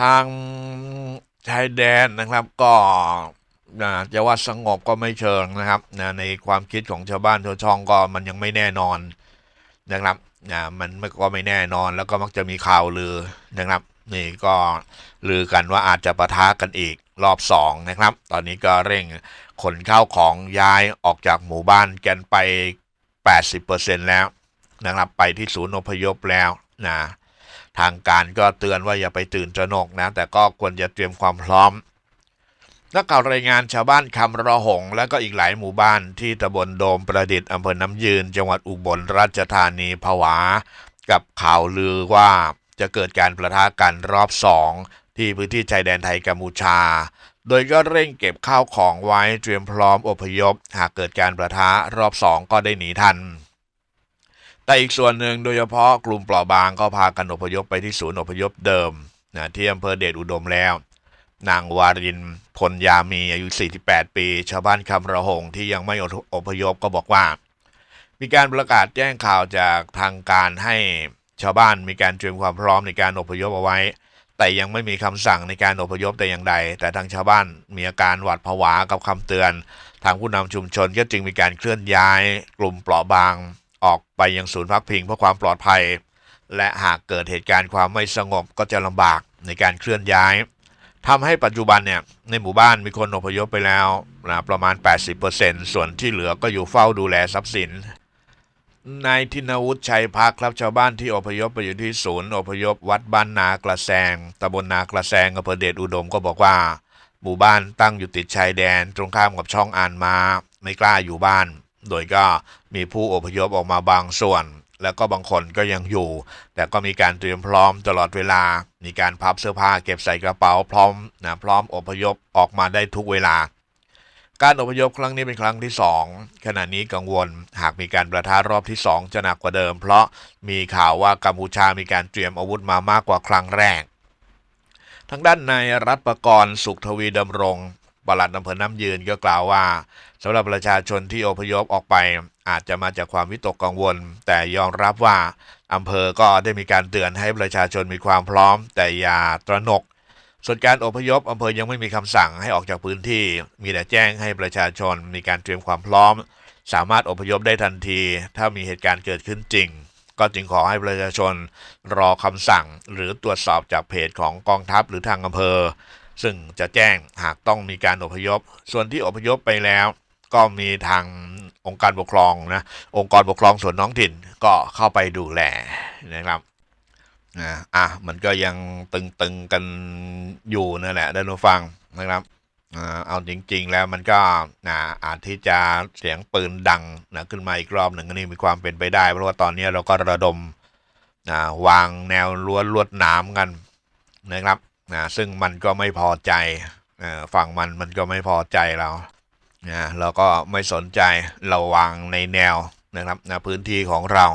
ทางชายแดนนะครับก็จะว่าสงบก็ไม่เชิงนะครับนะในความคิดของชาวบ้านชาวช่องก็มันยังไม่แน่นอนนะครับนะมันก็ไม่แน่นอนแล้วก็มักจะมีข่าวลือนะครับ นี่ก็ลือกันว่าอาจจะประทะกันอีกรอบสองนะครับ ตอนนี้ก็เร่งขนข้าวของย้ายออกจากหมู่บ้านกันไป 80%แล้วนะครับ ไปที่ศูนย์อพยพแล้วนะ ทางการก็เตือนว่าอย่าไปตื่นตระหนกนะ แต่ก็ควรจะเตรียมความพร้อมนักข่าวรายงานชาวบ้านคำระหง และก็อีกหลายหมู่บ้านที่ตำบลโดมประดิษฐ์อำเภอน้ำยืน จังหวัดอุบลราชธานีผวา กับข่าวลือว่าจะเกิดการประทะกันรอบสองที่พื้นที่ชายแดนไทยกัมพูชา โดยก็เร่งเก็บข้าวของไว้เตรียมพร้อมอพยพ หากเกิดการประทะรอบสองก็ได้หนีทัน แต่อีกส่วนหนึ่งโดยเฉพาะกลุ่มเปราะบางก็พากันอพยพไปที่ศูนย์อพยพเดิมนะที่อำเภอเดชอุดมแล้ว นางวารินพลยามีอายุ 48 ปี ชาวบ้านคำระหงที่ยังไม่อพยพก็บอกว่า มีการประกาศแจ้งข่าวจากทางการให้ชาวบ้านมีการเตรียมความพร้อมในการอพยพเอาไว้ แต่ยังไม่มีคำสั่งในการอพยพแต่อย่างใด แต่ทางชาวบ้านมีอาการหวาดผวากับคำเตือน ทางผู้นำชุมชนก็จึงมีการเคลื่อนย้าย กลุ่มเปราะบาง ออกไปยังศูนย์พักพิงเพื่อความปลอดภัย และหากเกิดเหตุการณ์ความไม่สงบก็จะลำบากในการเคลื่อนย้ายทำให้ปัจจุบันเนี่ยในหมู่บ้านมีคนอพยพไปแล้วนะประมาณ 80%ส่วนที่เหลือก็อยู่เฝ้าดูแลทรัพย์สินนายธินวุฒิชัยพักครับชาวบ้านที่อพยพไปอยู่ที่ศูนย์อพยพวัดบ้านนากระแซงตำบลนากระแซงอำเภอเดชอุดมก็บอกว่า หมู่บ้านตั้งอยู่ติดชายแดน ตรงข้ามกับช่องอ่านมา ไม่กล้าอยู่บ้าน โดยก็มีผู้อพยพออกมาบางส่วน แล้วก็บางคนก็ยังอยู่ แต่ก็มีการเตรียมพร้อมตลอดเวลา มีการพับเสื้อผ้าเก็บใส่กระเป๋าพร้อมนะพร้อมอพยพออกมาได้ทุกเวลา การอพยพครั้งนี้เป็นครั้งที่ 2 ขณะนี้กังวล หากมีการประทะรอบที่ 2 จะหนักกว่าเดิม เพราะมีข่าวว่ากัมพูชามีการเตรียมอาวุธมามากกว่าครั้งแรกทางด้านนายรัฐประกรณ์สุขทวีดำรง ปลัดอำเภอน้ำยืนก็กล่าวว่าสำหรับประชาชนที่อพยพออกไป อาจจะมาจากความวิตกกังวล แต่ยอมรับว่าอำเภอก็ได้มีการเตือนให้ประชาชนมีความพร้อม แต่อย่าตระหนก ส่วนการอพยพอำเภอยังไม่มีคำสั่งให้ออกจากพื้นที่ มีแต่แจ้งให้ประชาชนมีการเตรียมความพร้อม สามารถอพยพได้ทันที ถ้ามีเหตุการณ์เกิดขึ้นจริง ก็จึงขอให้ประชาชนรอคำสั่งหรือตรวจสอบจากเพจของกองทัพหรือทางอำเภอ ซึ่งจะแจ้งหากต้องมีการอพยพ ส่วนที่อพยพไปแล้ว ก็มีทางองค์การปกครองนะ องค์กรปกครองส่วนท้องถิ่นก็เข้าไปดูแลนะครับอ่าอะมันก็ยังตึงๆกันอยู่นั่นแหละท่านผู้ฟังนะครับอ่าเอาจริง ๆ แล้วมันก็อ่าอาจที่จะเสียงปืนดังนะขึ้นมาอีกรอบหนึ่งนนี้มีความเป็นไปได้ เพราะว่าตอนนี้เราก็ระดมอ่าวางแนวรั้วลวดหนามกันนะครับ นะซึ่งมันก็ไม่พอใจอฝั่งมันมันก็ไม่พอใจเรานะเราก็ไม่สนใจเราวางในแนวนะครับนะพื้นที่ของเรา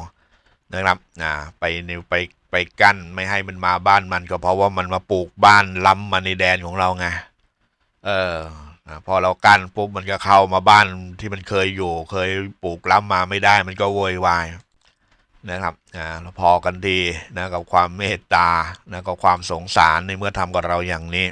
นะครับนะไปในไปไปกั้นไม่ให้มันมาบ้านมันก็เพราะว่ามันมาปลูกบ้านล้ำมาในแดนของเราไงเอออะพอเรากั้นปุ๊บมันก็เข้ามาบ้านที่มันเคยอยู่ เคยปลูกล้ำมาไม่ได้มันก็โวยวาย นะครับอ่าพอกันดีนะกับความเมตตานะกับความสงสารในเมื่อทำกับเราอย่างนี้